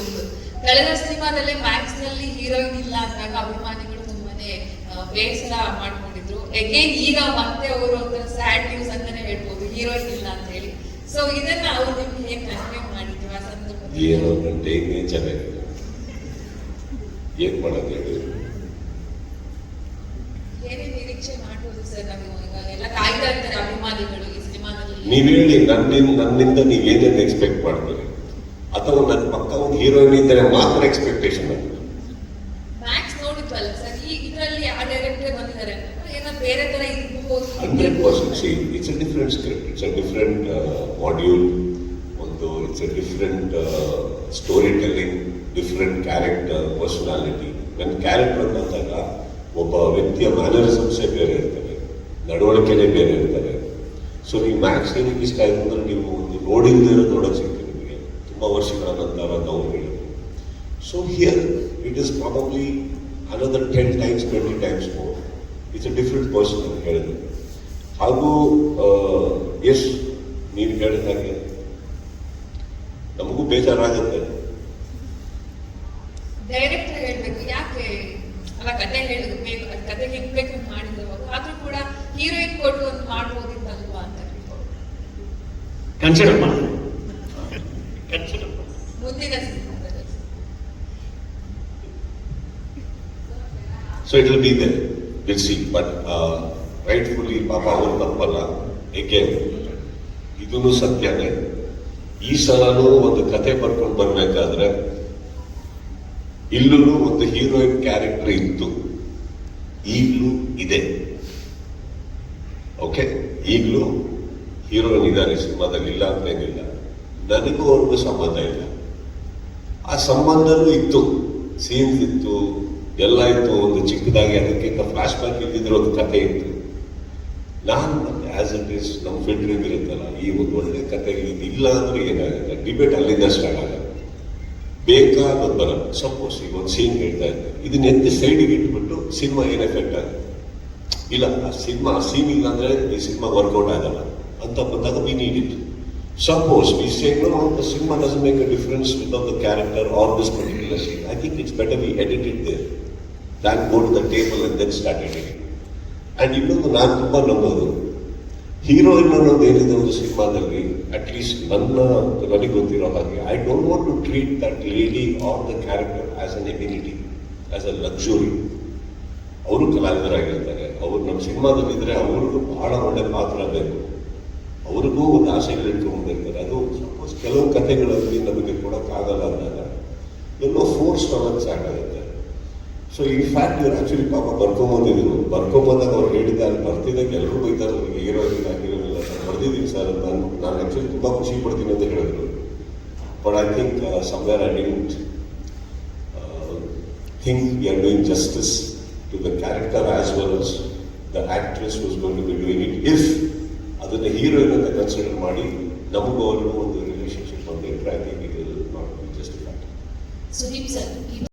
ಒಂದು ಕಳೆದ ಸಿನಿಮಾದಲ್ಲೇ ಮ್ಯಾಕ್ಸ್ನಲ್ಲಿ ಹೀರೋಯಿನ್ ಇಲ್ಲ ಅಂದಾಗ ಅಭಿಮಾನಿಗಳು ತುಂಬಾನೇ ಬೇಸರ ಮಾಡ್ಕೊಂಡಿದ್ರು. ಅಗೇನ್ ಈಗ ಮತ್ತೆ ಅವರು ಒಂಥರ ಸ್ಯಾಡ್ ನ್ಯೂಸ್ ಅಂತಾನೆ ಹೇಳ್ಬೋದು ಹೀರೋಯಿನ್ ಇಲ್ಲ ಅಂತ ಹೇಳಿ. ಸೊ ಇದನ್ನ ಅವ್ರು ನಿಮ್ಗೆ ಹೇಗೆ ಕನ್ವೆ ಮಾಡಿದ್ರು ಆ ಸಂದರ್ಭದಲ್ಲಿ? ಏನೋ ನನ್ನ ಚೆನ್ನಾಗಿದೆ ಏನ್ ಮಾಡೋದು ಹೇಳಿ? ಏನೇ ನಿರೀಕ್ಷೆ ಮಾಡ್ಬೋದು ಸರ್ ನಾವು? ಎಲ್ಲ ಕಾಯ್ತಾ ಇರ್ತಾರೆ ಅಭಿಮಾನಿಗಳು ಈ ಸಿನಿಮಾದಲ್ಲಿ. ನೀವ್ ಹೇಳಿ ನನ್ನಿಂದ ನನ್ನಿಂದ ನೀವೇನೇನು ಎಕ್ಸ್ಪೆಕ್ಟ್ ಮಾಡ್ತೀರಿ? ಅಥವಾ ನನ್ನ ಪಕ್ಕ ಒಂದು ಹೀರೋಯಿನ್ ಇದ್ದರೆ ಮಾತ್ರ ಎಕ್ಸ್ಪೆಕ್ಟೇಷನ್ ಮ್ಯಾಕ್ಸ್ ನೋಡಿದ್ವಲ್ಲ ಸರ್ ಈ ಇದರಲ್ಲಿ ಆ ಡೈರೆಕ್ಟರ್ ಬಂದಿದ್ದಾರೆ. ಏನೋ ಬೇರೆ ತರ ಇರ್ಬೋದು. Hundred percent see it's a different script it's a different module ಒಂದು it's a different story telling different character personality ನನ್ನ ಕ್ಯಾರೆಕ್ಟರ್ ಅಂದಾಗ ಒಬ್ಬ ವ್ಯಕ್ತಿಯ ಮ್ಯಾನರಿಸಮ್ಸೇ ಬೇರೆ ಇರ್ತವೆ ನಡವಳಿಕೆನೇ ಬೇರೆ ಇರ್ತವೆ. ಸೊ ನೀವು ಮ್ಯಾಕ್ಸ್ ಏನಕ್ಕೆ ಇಷ್ಟ ಆಯ್ತು ಅಂದ್ರೆ ನೀವು ಒಂದು ನೋಡಿಲ್ದಿರೋ ಇರೋದು ನಿಮಗೆ ತುಂಬ ವರ್ಷಗಳ ನಂತರ ನಾವು ಹೇಳಿದ್ವಿ so here it is probably another ten times twenty times more it's a different person ಅಂತ ಹೇಳಿದ್ರು ಹಾಗೂ ಎಸ್ ನೀವು ಹೇಳಿದ ಹಾಗೆ. ನಮಗೂ ಬೇಜಾರಾಗುತ್ತೆ. ಡೈರೆಕ್ಟರ್ ಹೇಳ್ಬೇಕು ಯಾಕೆ? ಅಲ್ಲ ಕತೆ ಹೇಳಿದ್ರು ಬೇಕು ಅದ್ ಕತೆ ಆದರೂ ಮಾಡಿದ್ರು ಆದ್ರೂ ಕೂಡ ಹೀರೋಯಿನ್ ಕೊಟ್ಟು ಒಂದು ಮಾಡ್ಬೋದಿತ್ತಲ್ವಾ ಅಂತ. ಕನ್ಸಿಡರ್ ಮಾಡಿ. So it will be they will see but rightfully ಪಾಪ ಅವರು ತಪ್ಪಲ್ಲ ಏಕೆ ಇದೂ ಸತ್ಯನೇ ಈ ಸಲನೂ ಒಂದು ಕತೆ ಬರ್ಕೊಂಡು ಬರಬೇಕಾದ್ರೆ, ಇಲ್ಲೂ ಒಂದು ಹೀರೋಯಿನ್ ಕ್ಯಾರೆಕ್ಟರ್ ಇತ್ತು. ಈಗಲೂ ಇದೆ. ಓಕೆ ಈಗಲೂ ಹೀರೋಯಿನ್ ಇದ್ದಾರೆ ಸಿನಿಮಾದಲ್ಲಿ. ಇಲ್ಲ ಅಂತೇನಿಲ್ಲ ನನಗೂ ಅವ್ರಿಗೂ ಸಂಬಂಧ ಇಲ್ಲ. ಆ ಸಂಬಂಧನೂ ಇತ್ತು ಸೀನ್ಸ್ ಇತ್ತು, ಎಲ್ಲ ಇತ್ತು, ಒಂದು ಚಿಕ್ಕದಾಗಿ ಅದಕ್ಕಿಂತ ಫ್ಲಾಶ್ ಬ್ಯಾಕ್ ಇದ್ದಿದ್ರೆ ಒಂದು ಕತೆ ಇತ್ತು. ನಾನು ಆಸ್ ಇಟ್ ಇಸ್ ನಮ್ಮ ಫಿಲ್ಟ್ರಿಂಗ್ ಇರುತ್ತಲ್ಲ, ಈ ಒಂದು ಒಳ್ಳೆ ಕತೆ ಇಲ್ಲ ಅಂದ್ರೆ ಏನಾಗುತ್ತೆ? ಡಿಬೇಟ್ ಅಲ್ಲಿಂದ ಸ್ಟಾರ್ಟ್ ಆಗುತ್ತೆ. ಬೇಕಾದ ಬರಲ್ಲ. ಸಪೋಸ್ ಈಗ ಒಂದು ಸೀನ್ ಹೇಳ್ತಾ ಇದ್ದೆ. ಇದನ್ನ ಎತ್ತಿ ಸೈಡಿಗೆ ಇಟ್ಬಿಟ್ಟು ಸಿನಿಮಾ ಏನ್ ಎಫೆಕ್ಟ್ ಆಗುತ್ತೆ? ಇಲ್ಲ, ಆ ಸಿನಿಮಾ ಸೀನ್ ಇಲ್ಲ ಅಂದ್ರೆ ಈ ಸಿನಿಮಾ ವರ್ಕೌಟ್ ಆಗಲ್ಲ. ಅಂತ ಬಂದಾಗ be need it suppose we say no the cinema does make a difference with the character or this particular scene I think it's better we edit it there than go to the table and then start and ಇನ್ನೊಂದು ನಾನು ತುಂಬ ನಂಬೋದು heroine ಅನ್ನೋದು ಏನಿದೆ ಒಂದು ಸಿನಿಮಾದಲ್ಲಿ at least ನನ್ನ ನನಗೆ ಗೊತ್ತಿರೋ ಹಾಗೆ I don't want to treat that lady or the character as an ability as a luxury ಅವರು ಕಲಾವಿದರಾಗಿರ್ತಾರೆ. ಅವರು ನಮ್ಮ ಸಿನಿಮಾದಲ್ಲಿದ್ರೆ ಅವ್ರಿಗೂ ಬಹಳ ಒಳ್ಳೆಯ ಪಾತ್ರ ಬೇಕು. ಅವ್ರಿಗೂ ಒಂದು ಆಸೆಗಳು ಇಟ್ಕೊಂಡಿರ್ತಾರೆ ಅದು ಸಪೋಸ್ ಕೆಲವು ಕಥೆಗಳಲ್ಲಿ ನಮಗೆ ಕೊಡೋಕ್ಕಾಗಲ್ಲ ಅಂದಾಗ ಎಲ್ಲೋ ಫೋರ್ಸ್ ಅನ್ನೋದು ಸ್ಟಾರ್ಟ್ ಸೊ ಈ ಫ್ಯಾಕ್ಟ್ ಇವ್ರು ಆಕ್ಚುಲಿ ಪಾಪ ಬರ್ಕೊಂಬಂದಿದ್ರು. ಬರ್ಕೊಂಬಂದಾಗ ಅವ್ರು ಹೇಳಿದ ಅಲ್ಲಿ ಬರ್ತಿದ್ದಾಗ ಎಲ್ಲರೂ ಬೈತಾರೆ ಇಲ್ಲ ಹೀರೋ ಇಲ್ಲ ಸರ್ ಬರ್ದಿದ್ದೀನಿ ಸರ್. ನಾನು ನಾನು ಆ್ಯಕ್ಚುಲಿ ತುಂಬ ಖುಷಿ ಪಡ್ತೀನಿ ಅಂತ ಹೇಳಿದ್ರು. But I think somewhere I didn't think we are doing justice to the character as well as the actress was going to be doing it if ಅದನ್ನು ಹೀರೋ ಅಂತ ಕನ್ಸಿಡರ್ ಮಾಡಿ ನಮಗೂ ಅವರಿಗೂ ಒಂದು ರಿಲೇಶನ್ಶಿಪ್ ಅಂತ ಇಟ್ಟರೆ I think it will not be Sudeep sir